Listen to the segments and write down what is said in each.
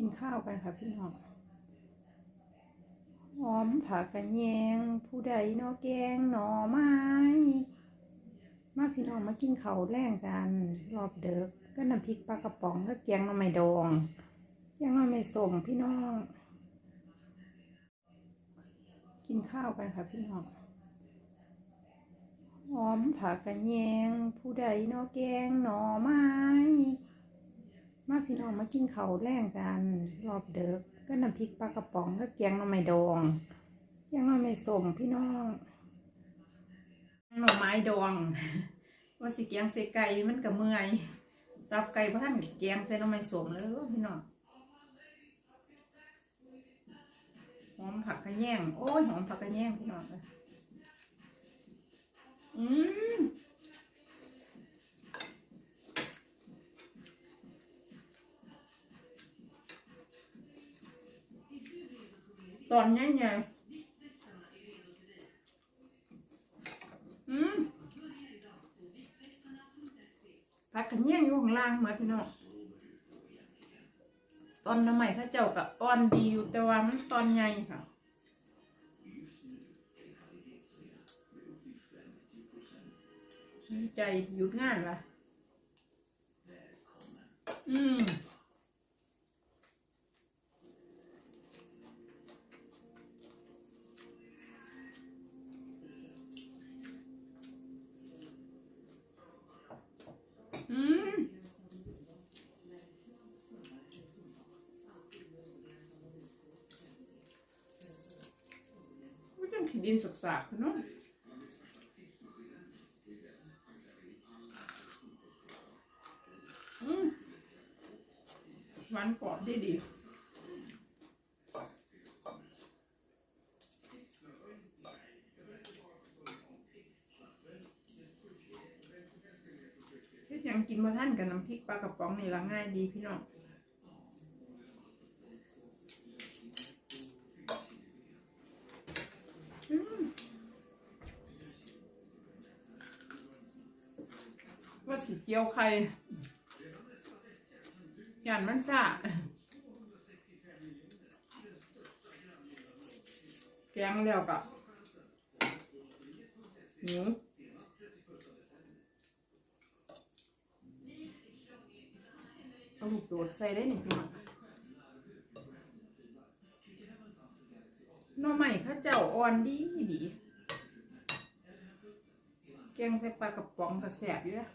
กินข้าวกันค่ะพี่น้องหอมผักกระแยง ผู้ใดนอแกงหน่อไม้ มาพี่น้องมากินข้าวแรงกัน รอบเด็กก็น้ำพริกปลากระป๋องก็แกงหน่อไม้ดองแกงหน่อไม้ส้มพี่น้อง กินข้าวกันค่ะพี่น้องหอมผักกระแยง ผู้ใดนอแกงหน่อไม้ พี่น้องมากินเขาแรงกันรอบเด็กก็น้ำพริกปลากระป๋องก็แกงน่อไม้ดองแกงน่อไม้ส้มพี่น้องหน่อไม้ดองว่าสิแกงใส่ไก่มันก็เมื่อยสับไก่เพราะท่านแกงใส่น่อไม้ส้มเลยพี่น้องหอมผักกระแยงโอ้ยหอมผักกระแยงพี่น้องอืม ตอนนี้ไงอืมพักกันแย่งอยู่ข้างล่างเหมือนพี่น้องตอนน้ำใหม่ข้าเจ้ากับตอนดีอยู่แต่ว่ามันตอนใหญ่ค่ะดีใจหยุดงานละอืม ขีดินสกๆเนาะอืมหวานกรอบดีดียังกินมาท่านกับน้ำพริกปลากระป๋องนี่ละง่ายดีพี่น้อง ว่าสิเจียวไข่ย่านมันซ่าแกงแล้วกับหนูเอาลูกโดดใส่ได้หนึ่งพี่น้องหน้อใหม่ข้าเจ้าอ่อนดีดีแกงใส่ปลากระป๋องกระแสบอยู่นะ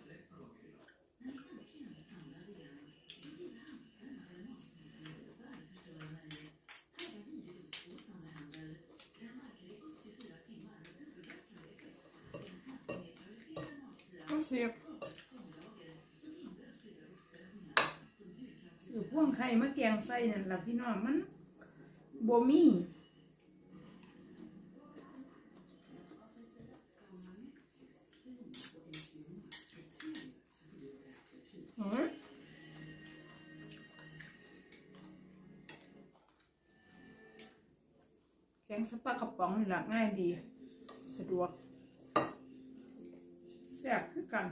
ก็ เสียบสือพ่วงไข่มะแกงใส่นั่นแหละพี่น้องมันบ่มีแกงสปากระป๋องนี่แหละง่ายดี สะดวก แซ่บคือกัน